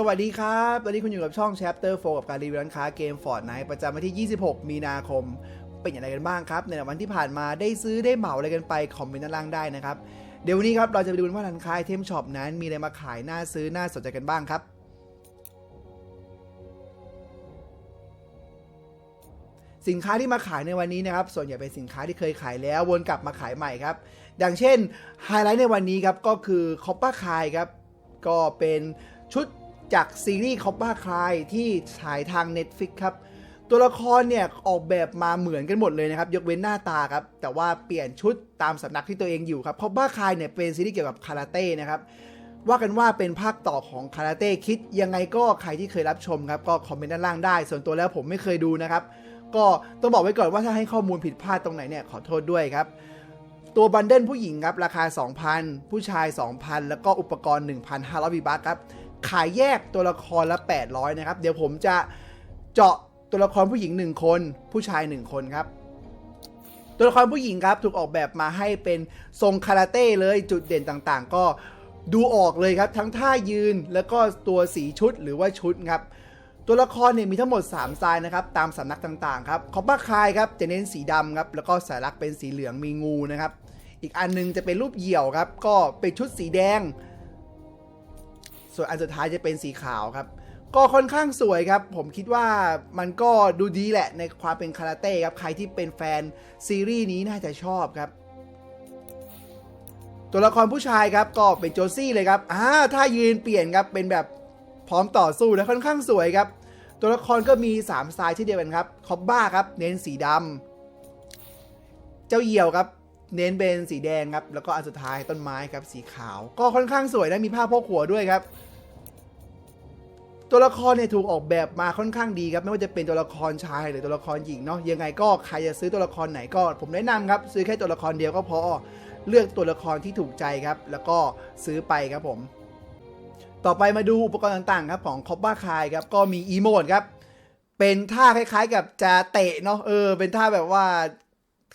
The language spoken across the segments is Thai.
สวัสดีครับ ตอนนี้คุณอยู่กับช่อง Chapter 4 กับการรีวิวร้านค้าเกม Fortnite ประจำวันที่ 26 มีนาคม เป็นอย่างไรกันบ้างครับ ในวันที่ผ่านมาได้ซื้อได้เหมาอะไรกันไป คอมเมนต์ด้านล่างได้นะครับ เดี๋ยววันนี้ครับเราจะไปดูว่าร้านค้าไอเทมช็อปนั้นมีอะไรมาขายน่าซื้อน่าสนใจกันบ้างครับ สินค้าที่มาขายในวันนี้นะครับ ส่วนใหญ่เป็นสินค้าที่เคยขายแล้ววนกลับมาขายใหม่ครับ อย่างเช่นไฮไลท์ในวันนี้ครับก็คือคอปเป้าคายครับ ก็เป็นชุด จากซีรีส์คอปป้าคลายที่ฉายทาง Netflix ครับ ตัวละครเนี่ยออกแบบมาเหมือนกันหมดเลยนะครับ ยกเว้นหน้าตาครับ แต่ว่าเปลี่ยนชุดตามสำนักที่ตัวเองอยู่ครับคอปป้าคลายเนี่ยเป็นซีรีส์เกี่ยวกับคาราเต้นะครับว่ากันว่าเป็นภาคต่อของคาราเต้คิดยังไงก็ใครที่เคยรับชมครับ ก็คอมเมนต์ด้านล่างได้ ส่วนตัวแล้วผมไม่เคยดูนะครับ ก็ต้องบอกไว้ก่อนว่าถ้าให้ข้อมูลผิดพลาดตรงไหนเนี่ยขอโทษด้วยครับ ตัวบันเดิลผู้หญิงครับ ราคา 2,000 ผู้ชาย 2,000 แล้วก็อุปกรณ์ 1,500วีบาทครับ ขายแยกตัวละครละ 800 นะครับ เดี๋ยวผมจะเจาะตัวละครผู้หญิง 1 คน ผู้ชาย 1 คนครับ ตัวละครผู้หญิงครับถูกออกแบบมาให้เป็นทรงคาราเต้เลยจุดเด่นต่างๆ ก็ดูออกเลยครับทั้งท่ายืนแล้วก็ตัวสีชุดหรือว่าชุดครับตัวละครเนี่ยมีทั้งหมด 3สไตล์นะครับตามสำนักต่างๆครับคอปป้าคายครับจะเน้นสีดำครับแล้วก็สายลักษณ์เป็นสีเหลืองมีงูนะครับ อีกอันนึงจะเป็นรูปเหยี่ยวครับก็เป็นชุดสีแดง ส่วนอันสุดท้ายจะเป็นสีขาวครับ ก็ค่อนข้างสวยครับ ผมคิดว่ามันก็ดูดีแหละในความเป็นคาราเต้ครับ ใครที่เป็นแฟนซีรีส์นี้น่าจะชอบครับตัวละครผู้ชายครับก็เป็นโจซี่เลยครับอ่าถ้ายืนเปลี่ยนครับเป็นแบบพร้อมต่อสู้และค่อนข้างสวยครับ ตัวละครก็มี 3 สไตล์ที่เดียวกันครับคอบบ้าครับ เน้นสีดำเจ้าเหี่ยวครับ เน้นเป็นสีแดงครับ แล้วก็อันสุดท้ายต้นไม้ครับสีขาว ก็ค่อนข้างสวยนะมีผ้าโพกหัวด้วยครับ ตัวละครเนี่ยถูกออกแบบมาค่อนข้างดีครับไม่ว่าจะเป็นตัวละครชายหรือตัวละครหญิงเนาะยังไงก็ใครจะซื้อตัวละครไหนก็ผมแนะนำครับซื้อแค่ตัวละครเดียวก็พอเลือกตัวละครที่ถูกใจครับ แล้วก็ซื้อไปครับผม ต่อไปมาดูอุปกรณ์ต่างๆครับของคอปบ้าคายครับก็มีอีโมดครับเป็นท่าคล้ายๆ กับจะเตะเนาะเออเป็นท่าแบบว่า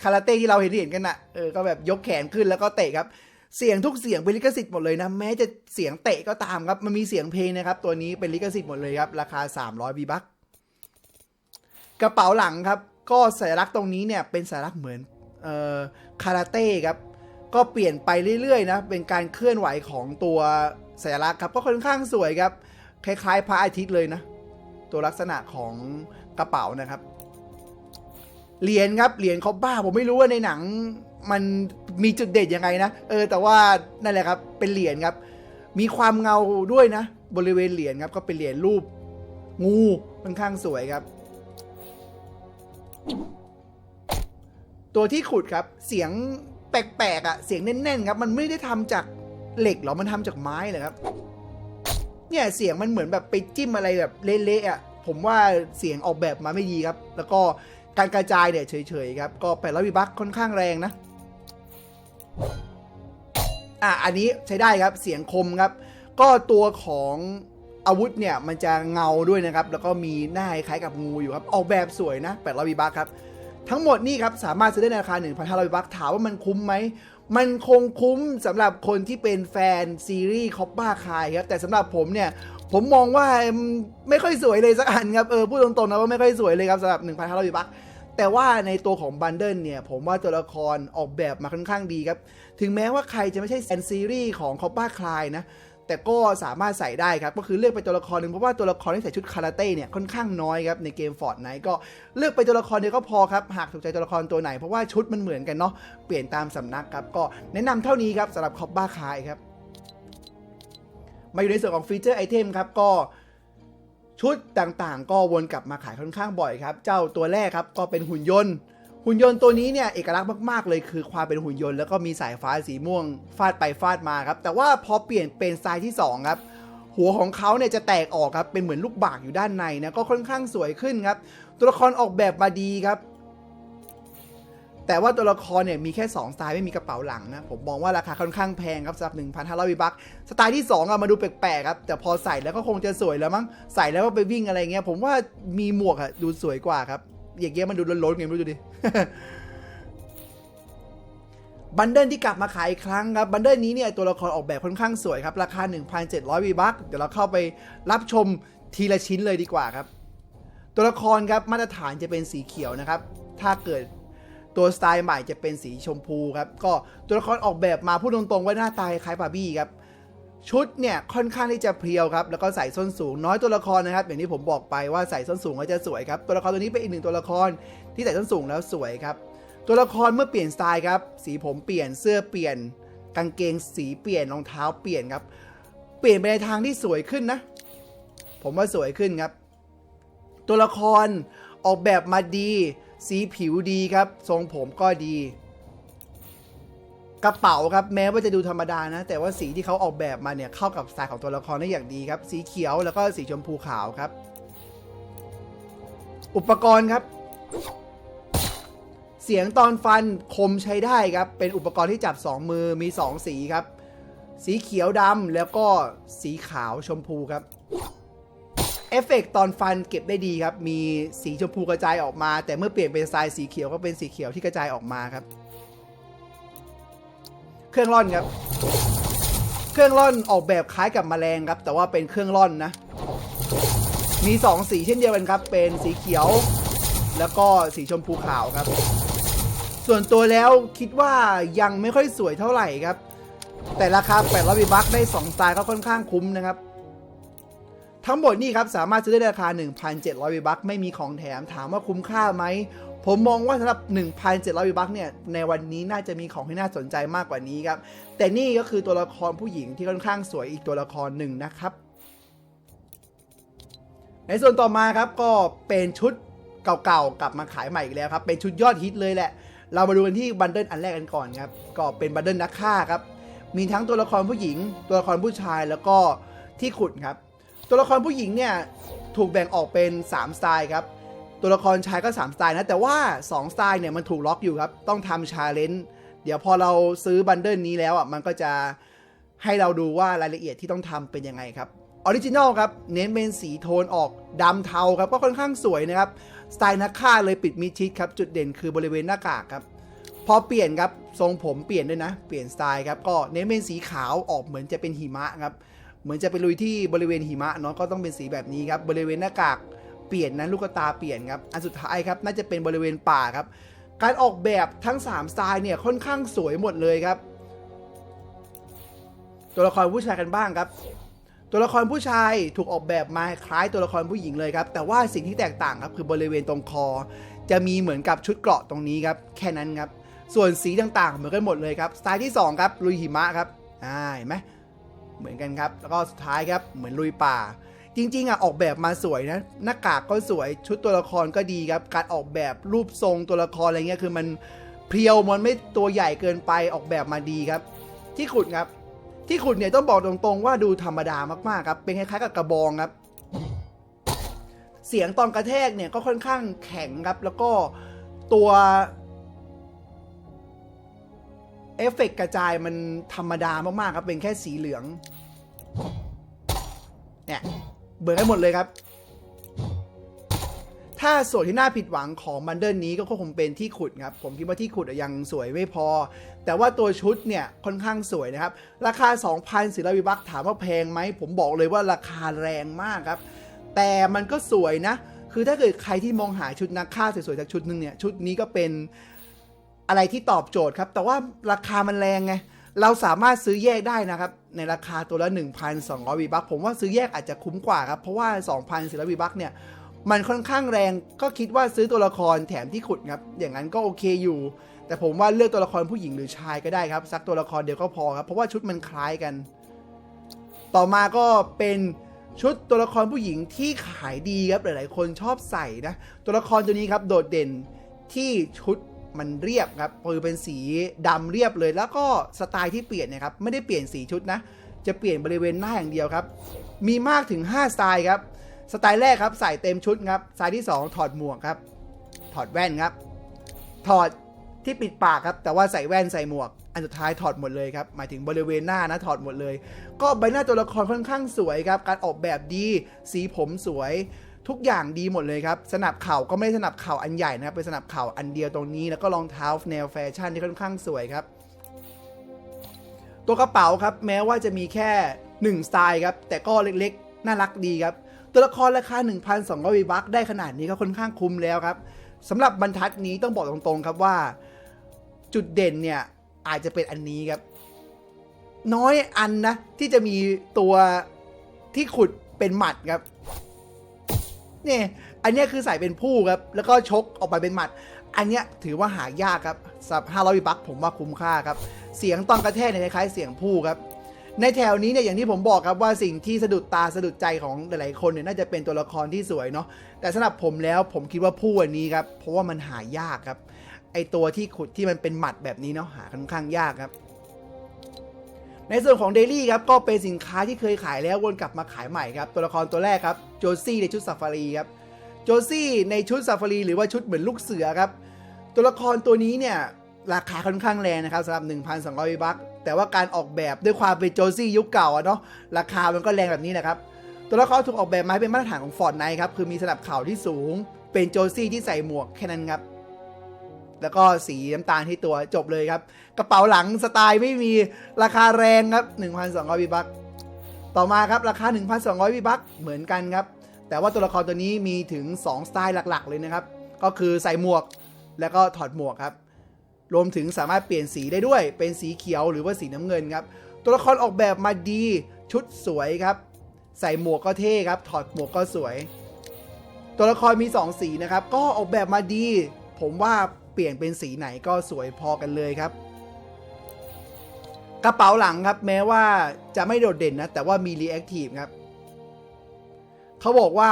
คาราเต้ที่เราเห็นเห็นกันนะเออก็แบบยกแขนขึ้นแล้วก็เตะครับ เสียงทุกเสียงเป็นลิขสิทธิ์หมดเลยนะ แม้จะเสียงเตะก็ตามครับ มันมีเสียงเพลงนะครับ ตัวนี้เป็นลิขสิทธิ์หมดเลยครับ ราคา 300บีบักกระเป๋าหลังครับ ก็สัญลักษณ์ตรงนี้เนี่ยเป็นสัญลักษณ์เหมือนเอ่อคาราเต้ครับ ก็เปลี่ยนไปเรื่อยๆนะ เป็นการเคลื่อนไหวของตัวสัญลักษณ์ครับ ก็ค่อนข้างสวยครับ คล้ายๆพระอาทิตย์เลยนะ ตัวลักษณะของกระเป๋านะครับ เหรียญครับ เหรียญคอบบ้า ผมไม่รู้ว่าในหนัง มันมีจุดเด่นยังไงนะ เออ แต่ว่านั่นแหละครับ เป็นเหรียญครับ มีความเงาด้วยนะ บริเวณเหรียญครับ ก็เป็นเหรียญรูป งูค่อนข้างสวยครับ ตัวที่ขุดครับ เสียงแปลกๆอะ เสียงแน่นๆครับ มันไม่ได้ทำจากเหล็กหรอ มันทำจากไม้เหรอครับ เนี่ยเสียงมันเหมือนแบบไปจิ้มอะไรแบบเละๆอะ ผมว่าเสียงออกแบบมาไม่ดีครับ แล้วก็การกระจายเนี่ยเฉยๆครับ ก็แปดร้อยวิบักค่อนข้างแรงนะ อะอันนี้ใช้ได้ครับเสียงคมครับ ก็ตัวของอาวุธเนี่ยมันจะเงาด้วยนะครับ แล้วก็มีหน้าคล้ายกับงูอยู่ครับ ออกแบบสวยนะ800วิบักครับ ทั้งหมดนี่ครับสามารถซื้อได้ในราคา 1,500วิบักถามว่ามันคุ้มไหม มันคงคุ้มสำหรับคนที่เป็นแฟนซีรีส์คอปบ้าคายครับ แต่สำหรับผมเนี่ย ผมมองว่าไม่ค่อยสวยเลยสักอันครับ เออพูดตรงๆนะว่าไม่ค่อยสวยเลยครับสำหรับ 1,500วิบัก แต่ว่าในตัวของบันเดิลเนี่ย ผมว่าตัวละครออกแบบมาค่อนข้างดีครับ ถึงแม้ว่าใครจะไม่ใช่แฟนซีรีส์ของคอปป้าคลายนะ แต่ก็สามารถใส่ได้ครับ ก็คือเลือกไปตัวละครหนึ่งเพราะว่าตัวละครที่ใส่ชุดคาราเต้เนี่ยค่อนข้างน้อยครับในเกมฟอร์ดไนก็เลือกไปตัวละครเดียวก็พอครับหากถูกใจตัวละครตัวไหนเพราะว่าชุดมันเหมือนกันเนาะเปลี่ยนตามสำนักครับก็แนะนำเท่านี้ครับสำหรับคอปป้าคลายครับมาอยู่ในส่วนของฟีเจอร์ไอเทมครับก็ ชุดต่างๆ ก็วนกลับมาขายค่อนข้างบ่อยครับ เจ้าตัวแรกครับก็เป็นหุ่นยนต์ หุ่นยนต์ตัวนี้เนี่ยเอกลักษณ์มากๆเลยคือความเป็นหุ่นยนต์แล้วก็มีสายฟ้าสีม่วงฟาดไปฟาดมาครับ แต่ว่าพอเปลี่ยนเป็นสไตล์ที่ 2 ครับ หัวของเขาเนี่ยจะแตกออกครับเป็นเหมือนลูกบากอยู่ด้านในนะก็ค่อนข้างสวยขึ้นครับ ตัวละครออกแบบมาดีครับ แต่ว่าตัวละครเนี่ยมีแค่ 2 สไตล์ไม่มีกระเป๋าหลังนะ ผมมองว่าราคาค่อนข้างแพงครับสำหรับ 1,500วิบักสไตล์ที่2อะมาดูแปลกๆครับ แต่พอใส่แล้วก็คงจะสวยแล้วมั้งใส่แล้วก็ไปวิ่งอะไรเงี้ยผมว่ามีหมวกอะดูสวยกว่าครับอย่างเงี้ยมันดูล้นๆไงไม่รู้ดูดิบันเดิลที่กลับมาขายอีกครั้งครับบันเดิลนี้เนี่ยตัวละครออกแบบค่อนข้างสวยครับราคา 1,700วีบัคเดี๋ยวเราเข้าไปรับชมทีละชิ้นเลยดีกว่าครับ ตัวละครครับมาตรฐานจะเป็นสีเขียวนะครับ ถ้าเกิด ตัวสไตล์ใหม่จะเป็นสีชมพูครับ ก็ตัวละครออกแบบมาพูดตรงๆว่าหน้าตาคล้ายบาร์บี้ครับ ชุดเนี่ยค่อนข้างที่จะเพรียวครับ แล้วก็ใส่ส้นสูงน้อยตัวละครนะครับ อย่างที่ผมบอกไปว่าใส่ส้นสูงก็จะสวยครับ ตัวละครตัวนี้เป็นอีกหนึ่งตัวละครที่ใส่ส้นสูงแล้วสวยครับ ตัวละครเมื่อเปลี่ยนสไตล์ครับ สีผมเปลี่ยนเสื้อเปลี่ยน กางเกงสีเปลี่ยนรองเท้าเปลี่ยนครับ เปลี่ยนไปในทางที่สวยขึ้นนะ ผมว่าสวยขึ้นครับ ตัวละครออกแบบมาดี สีผิวดีครับ ทรงผมก็ดี กระเป๋าครับแม้ว่าจะดูธรรมดานะ แต่ว่าสีที่เขาออกแบบมาเนี่ยเข้ากับสไตล์ของตัวละครได้อย่างดีครับ สีเขียวแล้วก็สีชมพูขาวครับ อุปกรณ์ครับ เสียงตอนฟันคมใช้ได้ครับ เป็นอุปกรณ์ที่จับ 2 มือมี 2 สีครับ สีเขียวดำแล้วก็สีขาวชมพูครับ เอฟเฟกต์ตอนฟันเก็บได้ดีครับ มีสีชมพูกระจายออกมา แต่เมื่อเปลี่ยนเป็นสไตล์สีเขียวก็เป็นสีเขียวที่กระจายออกมาครับ เครื่องร่อนครับ เครื่องร่อนออกแบบคล้ายกับแมลงครับ แต่ว่าเป็นเครื่องร่อนนะ มี 2 สีเช่นเดียวกันครับ เป็นสีเขียว แล้วก็สีชมพูขาวครับ ส่วนตัวแล้วคิดว่ายังไม่ค่อยสวยเท่าไหร่ครับ แต่ราคา800บิบักได้2สไตล์ก็ค่อนข้างคุ้มนะครับ ทั้งหมดนี่ครับ สามารถซื้อได้ราคา 1,700บิบักไม่มีของแถมถามว่าคุ้มค่าไหม ผมมองว่าสำหรับ 1,700บิบักเนี่ย ในวันนี้น่าจะมีของที่น่าสนใจมากกว่านี้ครับ แต่นี่ก็คือตัวละครผู้หญิงที่ค่อนข้างสวยอีกตัวละครหนึ่งนะครับ ในส่วนต่อมาครับก็เป็นชุดเก่าๆกลับมาขายใหม่อีกแล้วครับ เป็นชุดยอดฮิตเลยแหละ เรามาดูกันที่บันเดิลอันแรกกันก่อนครับ ก็เป็นบันเดิลนักฆ่าครับ มีทั้งตัวละครผู้หญิง ตัวละครผู้ชายแล้วก็ที่ขุดครับ ตัวละครผู้หญิงเนี่ยถูกแบ่งออกเป็น 3 สไตล์ครับ ตัวละครชายก็ 3 สไตล์นะ แต่ว่า 2 สไตล์เนี่ยมันถูกล็อกอยู่ครับ ต้องทำชาเลนจ์เดี๋ยวพอเราซื้อบันเดิลนี้แล้วอะมันก็จะให้เราดูว่ารายละเอียดที่ต้องทำเป็นยังไงครับออริจินอลครับ เน้นเป็นสีโทนออกดำเทาครับ ก็ค่อนข้างสวยนะครับ สไตล์นักฆ่าเลยปิดมิดชิดครับ จุดเด่นคือบริเวณหน้ากากครับ พอเปลี่ยนครับ ทรงผมเปลี่ยนด้วยนะ เปลี่ยนสไตล์ครับ ก็เน้นเป็นสีขาวออกเหมือนจะเป็นหิมะครับ เหมือนจะไปลุยที่บริเวณหิมะเนาะก็ต้องเป็นสีแบบนี้ครับบริเวณหน้ากากเปลี่ยนนั้นลูกตาเปลี่ยนครับอันสุดท้ายครับน่าจะเป็นบริเวณป่าครับ การออกแบบทั้ง3สไตล์เนี่ยค่อนข้างสวยหมดเลยครับ ตัวละครผู้ชายกันบ้างครับ ตัวละครผู้ชายถูกออกแบบมาคล้ายตัวละครผู้หญิงเลยครับ แต่ว่าสิ่งที่แตกต่างครับคือบริเวณตรงคอ จะมีเหมือนกับชุดเกราะตรงนี้ครับแค่นั้นครับส่วนสีต่างๆ เหมือนกันหมดเลยครับสไตล์ที่2ครับลุยหิมะครับอ่าเห็นไหม เหมือนกันครับ แล้วก็สุดท้ายครับเหมือนลุยป่า จริงๆอะออกแบบมาสวยนะหน้ากากก็สวยชุดตัวละครก็ดีครับ การออกแบบรูปทรงตัวละครอะไรเงี้ยคือมันเพียวมันไม่ตัวใหญ่เกินไปออกแบบมาดีครับ ที่ขุดครับ ที่ขุดเนี่ยต้องบอกตรงๆ ว่าดูธรรมดามากๆครับเป็นคล้ายๆกับกระบองครับ เสียงตอนกระแทกเนี่ยก็ค่อนข้างแข็งครับ แล้วก็ตัวเอฟเฟกต์กระจายมันธรรมดามากๆครับ เป็นแค่สีเหลือง เนี่ยเบิกให้หมดเลยครับ ถ้าส่วนที่น่าผิดหวังของบันเดิลนี้ก็คงเป็นที่ขุดครับ ผมคิดว่าที่ขุดยังสวยไม่พอ แต่ว่าตัวชุดเนี่ยค่อนข้างสวยนะครับ ราคา 2,000ศิลวิบักถามว่าแพงไหม ผมบอกเลยว่าราคาแรงมากครับ แต่มันก็สวยนะ คือถ้าเกิดใครที่มองหาชุดนักฆ่าสวยๆจากชุดหนึงเนี่ยชุดนี้ก็เป็นอะไรที่ตอบโจทย์ครับ แต่ว่าราคามันแรงไง เราสามารถซื้อแยกได้นะครับ ในราคาตัวละ 1,200วีบักผมว่าซื้อแยกอาจจะคุ้มกว่าครับ เพราะว่า2,000ศิลวีบักเนี่ย มันค่อนข้างแรงก็คิดว่าซื้อตัวละครแถมที่ขุดครับ อย่างนั้นก็โอเคอยู่ แต่ผมว่าเลือกตัวละครผู้หญิงหรือชายก็ได้ครับสักตัวละครเดียวก็พอครับเพราะว่าชุดมันคล้ายกัน ต่อมาก็เป็นชุดตัวละครผู้หญิงที่ขายดีครับหลาย ๆ คนชอบใส่นะตัวละครตัวนี้ครับโดดเด่นที่ชุด มันเรียบครับคือเป็นสีดำเรียบเลย แล้วก็สไตล์ที่เปลี่ยนเนะครับไม่ได้เปลี่ยนสีชุดนะ จะเปลี่ยนบริเวณหน้าอย่างเดียวครับ มีมากถึง 5 สไตล์ครับ สไตล์แรกครับใส่เต็มชุดครับ สไตล์ที่ 2 ถอดหมวกครับ ถอดแว่นครับ ถอดที่ปิดปากครับ แต่ว่าใส่แว่นใส่หมวก อันสุดท้ายถอดหมดเลยครับ หมายถึงบริเวณหน้านะถอดหมดเลย ก็ใบหน้าตัวละครค่อนข้างสวยครับ การออกแบบดี สีผมสวย ทุกอย่างดีหมดเลยครับ สนับเข่าก็ไม่ได้สนับเข่าอันใหญ่นะครับ เป็นสนับเข่าอันเดียวตรงนี้ แล้วก็รองเท้าแนวแฟชั่นที่ค่อนข้างสวยครับ ตัวกระเป๋าครับแม้ว่าจะมีแค่ 1 สไตล์ครับ แต่ก็เล็กๆ น่ารักดีครับ ตัวละครราคา 1,200วีบัคได้ขนาดนี้ก็ค่อนข้างคุ้มแล้วครับสำหรับบรรทัดนี้ต้องบอกตรงๆครับว่า จุดเด่นเนี่ยอาจจะเป็นอันนี้ครับ น้อยอันนะที่จะมีตัวที่ขุดเป็นหมัดครับ เนี่ยอันเนี้ยคือใส่เป็นผู้ครับ แล้วก็ชกออกไปเป็นหมัด อันเนี้ยถือว่าหายากครับสำหรับ500วิบักผมว่าคุ้มค่าครับ เสียงตอนกระแทกเนี่ยคล้ายเสียงผู้ครับ ในแถวนี้เนี่ยอย่างที่ผมบอกครับว่าสิ่งที่สะดุดตาสะดุดใจของหลายๆคนเนี่ยน่าจะเป็นตัวละครที่สวยเนาะแต่สำหรับผมแล้วผมคิดว่าผู้อันนี้ครับเพราะว่ามันหายากครับไอตัวที่ขุดที่มันเป็นหมัดแบบนี้เนาะหาค่อนข้างยากครับ ในส่วนของเดลี่ครับก็เป็นสินค้าที่เคยขายแล้ววนกลับมาขายใหม่ครับตัวละครตัวแรกครับโจซี่ในชุดซาฟารีครับโจซี่ในชุดซาฟารีหรือว่าชุดเหมือนลูกเสือครับตัวละครตัวนี้เนี่ยราคาค่อนข้างแรงนะครับสำหรับ 1,200 บัคแต่ว่าการออกแบบด้วยความเป็นโจซี่ยุคเก่าเนาะราคามันก็แรงแบบนี้นะครับตัวละครถูกออกแบบมาให้เป็นมาตรฐานของฟอร์ดไนครับคือมีสนับเข่าที่สูง เป็นโจซี่ที่ใส่หมวกแค่นั้นครับ แล้วก็สีน้ำตาลที่ตัวจบเลยครับ กระเป๋าหลังสไตล์ไม่มีราคาแรงครับ 1,200วิบักต่อมาครับราคา 1,200วิบักเหมือนกันครับ แต่ว่าตัวละครตัวนี้มีถึง 2 สไตล์หลักๆ เลยนะครับ ก็คือใส่หมวกแล้วก็ถอดหมวกครับ รวมถึงสามารถเปลี่ยนสีได้ด้วย เป็นสีเขียวหรือว่าสีน้ำเงินครับ ตัวละครออกแบบมาดีชุดสวยครับ ใส่หมวกก็เท่ครับ ถอดหมวกก็สวย ตัวละครมี 2 สีนะครับ ก็ออกแบบมาดี ผมว่า เปลี่ยนเป็นสีไหนก็สวยพอกันเลยครับ กระเป๋าหลังครับแม้ว่าจะไม่โดดเด่นนะ แต่ว่ามีรีแอคทีฟครับเขาบอกว่า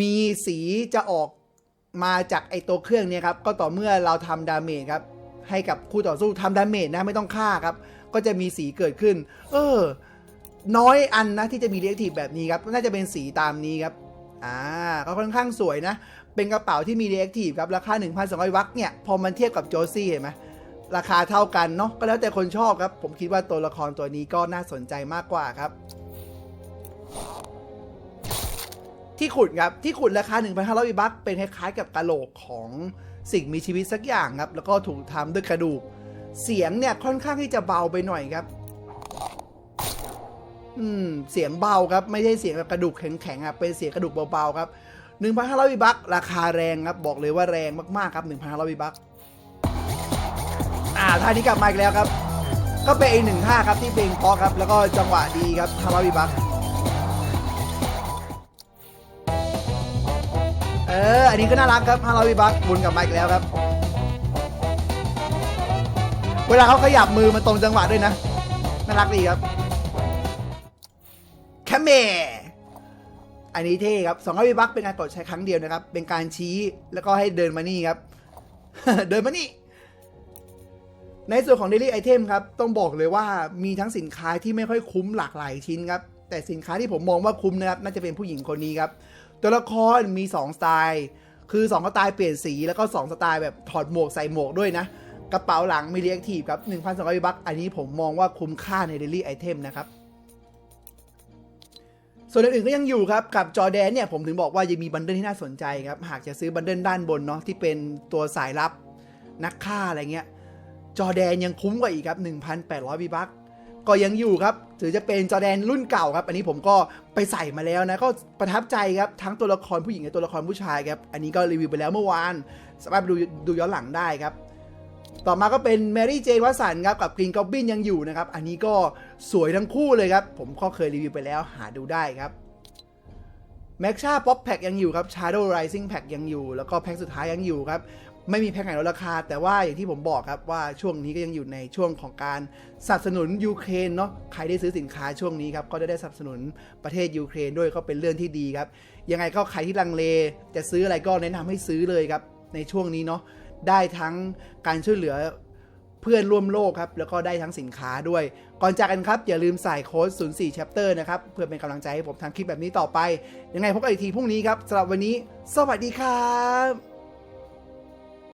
มีสีจะออกมาจากไอตัวเครื่องเนี้ครับ ก็ต่อเมื่อเราทำดาเมจครับ ให้กับคู่ต่อสู้ทำดาเมจนะไม่ต้องฆ่าครับ ก็จะมีสีเกิดขึ้น เออ น้อยอันนะที่จะมีเรียกทีฟแบบนี้ครับ น่าจะเป็นสีตามนี้ครับ อ่า ก็ค่อนข้างสวยนะ เป็นกระเป๋าที่มีเรียกทีฟครับ ราคา 1,200 วักเนี่ย พอมันเทียบกับโจซี่เห็นไหมราคาเท่ากันเนาะก็แล้วแต่คนชอบครับ ผมคิดว่าตัวละครตัวนี้ก็น่าสนใจมากกว่าครับ ที่ขุดครับ ที่ขุดราคา 1,500บักเป็นคล้ายๆกับกะโหลกของสิ่งมีชีวิตสักอย่างครับ แล้วก็ถูกทำด้วยกระดูก เสียงเนี่ยค่อนข้างที่จะเบาไปหน่อยครับ อืม เสียงเบาครับ ไม่ใช่เสียงแบบกระดูกแข็งๆครับเป็นเสียงกระดูกเบาๆครับ 1,500วิบักราคาแรงครับ บอกเลยว่าแรงมาก ๆ ครับ 1,500วิบักอ่าท่านี้กลับมาอีกแล้วครับ ก็เป็นอีกหนึ่งท่าครับที่เพลงเพราะครับ แล้วก็จังหวะดีครับ500วิบักเออ อันนี้ก็น่ารักครับ500วิบักบุญกลับมาอีกแล้วครับ เวลาเขาขยับมือมันตรงจังหวะด้วยนะ น่ารักดีครับแคมเม อันนี้เท่ครับ200วิบักเป็นการกดใช้ครั้งเดียวนะครับ เป็นการชี้แล้วก็ให้เดินมานี่ครับ เดินมานี่ ในส่วนของ Daily Item ครับ ต้องบอกเลยว่ามีทั้งสินค้าที่ไม่ค่อยคุ้มหลากหลายชิ้นครับ แต่สินค้าที่ผมมองว่าคุ้มนะครับ น่าจะเป็นผู้หญิงคนนี้ครับ ตัวละครมี2สไตล์คือ2สไตล์เปลี่ยนสีแล้วก็2สไตล์แบบถอดหมวกใส่หมวกด้วยนะกระเป๋าหลังมีเรียกทีฟครับ1,200บัคอันนี้ผมมองว่าคุ้มค่าใน Daily Item นะครับ ส่วนอื่นๆก็ยังอยู่ครับกับจอแดนเนี่ยผมถึงบอกว่ายังมีบันเดิลที่น่าสนใจครับหากจะซื้อบันเดิลด้านบนเนาะที่เป็นตัวสายลับนักฆ่าอะไรเงี้ยจอแดนยังคุ้มกว่าอีกครับ 1,800 วิบัคก็ยังอยู่ครับถือจะเป็นจอแดนรุ่นเก่าครับ อันนี้ผมก็ไปใส่มาแล้วนะ ก็ประทับใจครับ ทั้งตัวละครผู้หญิงและตัวละครผู้ชายครับ อันนี้ก็รีวิวไปแล้วเมื่อวาน สามารถไปดูดูย้อนหลังได้ครับ ต่อมาก็เป็นแมรี่เจนวัสันครับ กับกรีนกอบบินยังอยู่นะครับ อันนี้ก็สวยทั้งคู่เลยครับ ผมก็เคยรีวิวไปแล้วหาดูได้ครับแม็กชาป๊อปแพ็กยังอยู่ครับ Shadow Rising แพ็กยังอยู่ แล้วก็แพ็กสุดท้ายยังอยู่ครับ ไม่มีแพ็กไหนลดราคา แต่ว่าอย่างที่ผมบอกครับว่าช่วงนี้ก็ยังอยู่ในช่วงของการสนับสนุนยูเครนเนาะใครได้ซื้อสินค้าช่วงนี้ครับก็จะได้สนับสนุนประเทศยูเครนด้วยก็เป็นเรื่องที่ดีครับยังไงก็ใครที่ลังเลจะซื้ออะไรก็แนะนำให้ซื้อเลยครับในช่วงนี้เนาะ ได้ทั้งการช่วยเหลือเพื่อนร่วมโลกครับ แล้วก็ได้ทั้งสินค้าด้วย ก่อนจากกันครับ อย่าลืมใส่โค้ด 04 chapter นะครับ เพื่อเป็นกำลังใจให้ผมทำคลิปแบบนี้ต่อไป ยังไงพบกันอีกทีพรุ่งนี้ครับสำหรับวันนี้ สวัสดีครับ